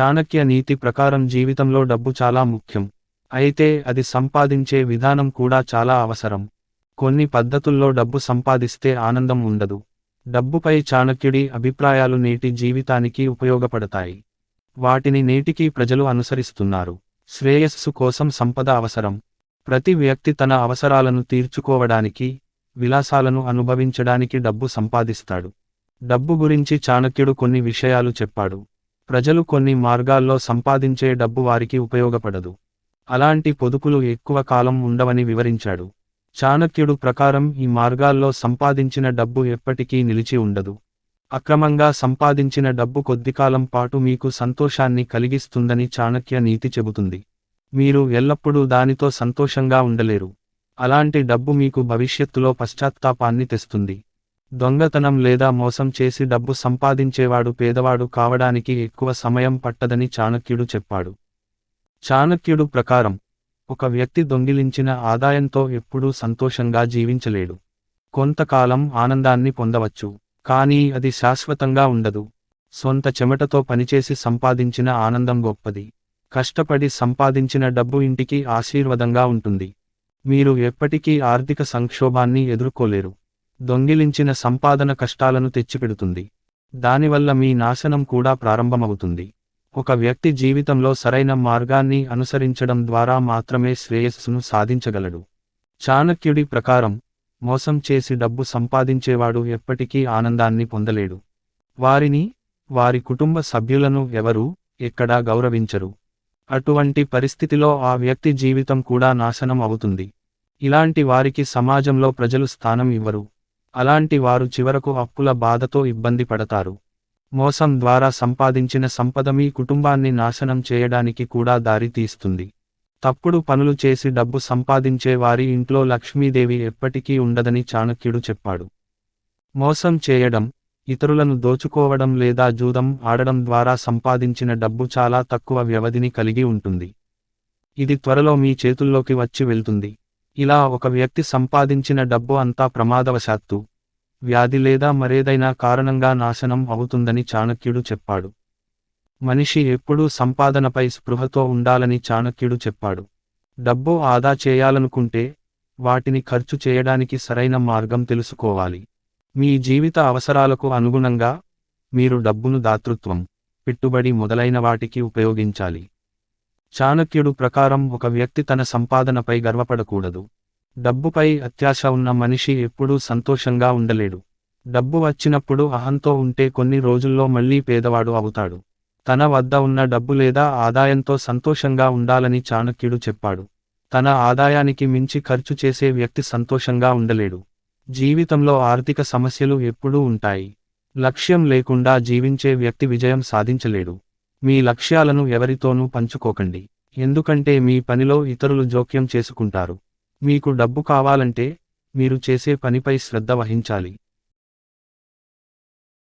చాణక్య నీతి ప్రకారం జీవితంలో డబ్బు చాలా ముఖ్యం. అయితే అది సంపాదించే విధానం కూడా చాలా అవసరం. కొన్ని పద్ధతుల్లో డబ్బు సంపాదిస్తే ఆనందం ఉండదు. డబ్బుపై చాణక్యుడి అభిప్రాయాలు నేటి జీవితానికి ఉపయోగపడతాయి. వాటిని నేటికీ ప్రజలు అనుసరిస్తున్నారు. శ్రేయస్సు కోసం సంపద అవసరం. ప్రతి వ్యక్తి తన అవసరాలను తీర్చుకోవడానికి విలాసాలను అనుభవించడానికి డబ్బు సంపాదిస్తాడు. డబ్బు గురించి చాణక్యుడు కొన్ని విషయాలు చెప్పాడు. ప్రజలు కొన్ని మార్గాల్లో సంపాదించే డబ్బు వారికి ఉపయోగపడదు. అలాంటి పొదుపులు ఎక్కువ కాలం ఉండవని వివరించాడు. చాణక్యుడు ప్రకారం ఈ మార్గాల్లో సంపాదించిన డబ్బు ఎప్పటికీ నిలిచి ఉండదు. అక్రమంగా సంపాదించిన డబ్బు కొద్దికాలం పాటు మీకు సంతోషాన్ని కలిగిస్తుందని చాణక్య నీతి చెబుతుంది. మీరు ఎల్లప్పుడూ దానితో సంతోషంగా ఉండలేరు. అలాంటి డబ్బు మీకు భవిష్యత్తులో పశ్చాత్తాపాన్ని తెస్తుంది. దొంగతనం లేదా మోసం చేసి డబ్బు సంపాదించేవాడు పేదవాడు కావడానికి ఎక్కువ సమయం పట్టదని చాణక్యుడు చెప్పాడు. చాణక్యుడు ప్రకారం ఒక వ్యక్తి దొంగిలించిన ఆదాయంతో ఎప్పుడూ సంతోషంగా జీవించలేడు. కొంతకాలం ఆనందాన్ని పొందవచ్చు కానీ అది శాశ్వతంగా ఉండదు. సొంత చెమటతో పనిచేసి సంపాదించిన ఆనందం గొప్పది. కష్టపడి సంపాదించిన డబ్బు ఇంటికి ఆశీర్వదంగా ఉంటుంది. మీరు ఎప్పటికీ ఆర్థిక సంక్షోభాన్ని ఎదుర్కోలేరు. దొంగిలించిన సంపాదన కష్టాలను తెచ్చిపెడుతుంది. దానివల్ల మీ నాశనం కూడా ప్రారంభమవుతుంది. ఒక వ్యక్తి జీవితంలో సరైన మార్గాన్ని అనుసరించడం ద్వారా మాత్రమే శ్రేయస్సును సాధించగలడు. చాణక్యుడి ప్రకారం మోసం చేసి డబ్బు సంపాదించేవాడు ఎప్పటికీ ఆనందాన్ని పొందలేడు. వారిని వారి కుటుంబ సభ్యులను ఎవరూ ఎక్కడా గౌరవించరు. అటువంటి పరిస్థితిలో ఆ వ్యక్తి జీవితం కూడా నాశనం అవుతుంది. ఇలాంటి వారికి సమాజంలో ప్రజలు స్థానం ఇవ్వరు. అలాంటి వారు చివరకు అప్పుల బాధతో ఇబ్బంది పడతారు. మోసం ద్వారా సంపాదించిన సంపద మీ కుటుంబాన్ని నాశనం చేయడానికి కూడా దారి తీస్తుంది. తప్పుడు పనులు చేసి డబ్బు సంపాదించే వారి ఇంట్లో లక్ష్మీదేవి ఎప్పటికీ ఉండదని చాణక్యుడు చెప్పాడు. మోసం చేయడం ఇతరులను దోచుకోవడం లేదా జూదం ఆడడం ద్వారా సంపాదించిన డబ్బు చాలా తక్కువ వ్యవధిని కలిగి ఉంటుంది. ఇది త్వరలో మీ చేతుల్లోకి వచ్చి వెళ్తుంది. ఇలా ఒక వ్యక్తి సంపాదించిన డబ్బు అంతా ప్రమాదవశాత్తు వ్యాధి లేదా మరేదైనా కారణంగా నాశనం అవుతుందని చాణక్యుడు చెప్పాడు. మనిషి ఎప్పుడూ సంపాదనపై స్పృహతో ఉండాలని చాణక్యుడు చెప్పాడు. డబ్బు ఆదా చేయాలనుకుంటే వాటిని ఖర్చు చేయడానికి సరైన మార్గం తెలుసుకోవాలి. మీ జీవిత అవసరాలకు అనుగుణంగా మీరు డబ్బును దాతృత్వం పెట్టుబడి మొదలైన వాటికి ఉపయోగించాలి. చాణక్యుడు ప్రకారం ఒక వ్యక్తి తన సంపాదనపై గర్వపడకూడదు. డబ్బుపై అత్యాశ ఉన్న మనిషి ఎప్పుడూ సంతోషంగా ఉండలేడు. డబ్బు వచ్చినప్పుడు అహంతో ఉంటే కొన్ని రోజుల్లో మళ్ళీ పేదవాడు అవుతాడు. తన వద్ద ఉన్న డబ్బు లేదా ఆదాయంతో సంతోషంగా ఉండాలని చాణక్యుడు చెప్పాడు. తన ఆదాయానికి మించి ఖర్చు చేసే వ్యక్తి సంతోషంగా ఉండలేడు. జీవితంలో ఆర్థిక సమస్యలు ఎప్పుడూ ఉంటాయి. లక్ష్యం లేకుండా జీవించే వ్యక్తి విజయం సాధించలేడు. మీ లక్ష్యాలను ఎవరితోనూ పంచుకోకండి. ఎందుకంటే మీ పనిలో ఇతరులు జోక్యం చేసుకుంటారు. మీకు డబ్బు కావాలంటే మీరు చేసే పనిపై శ్రద్ధ వహించాలి.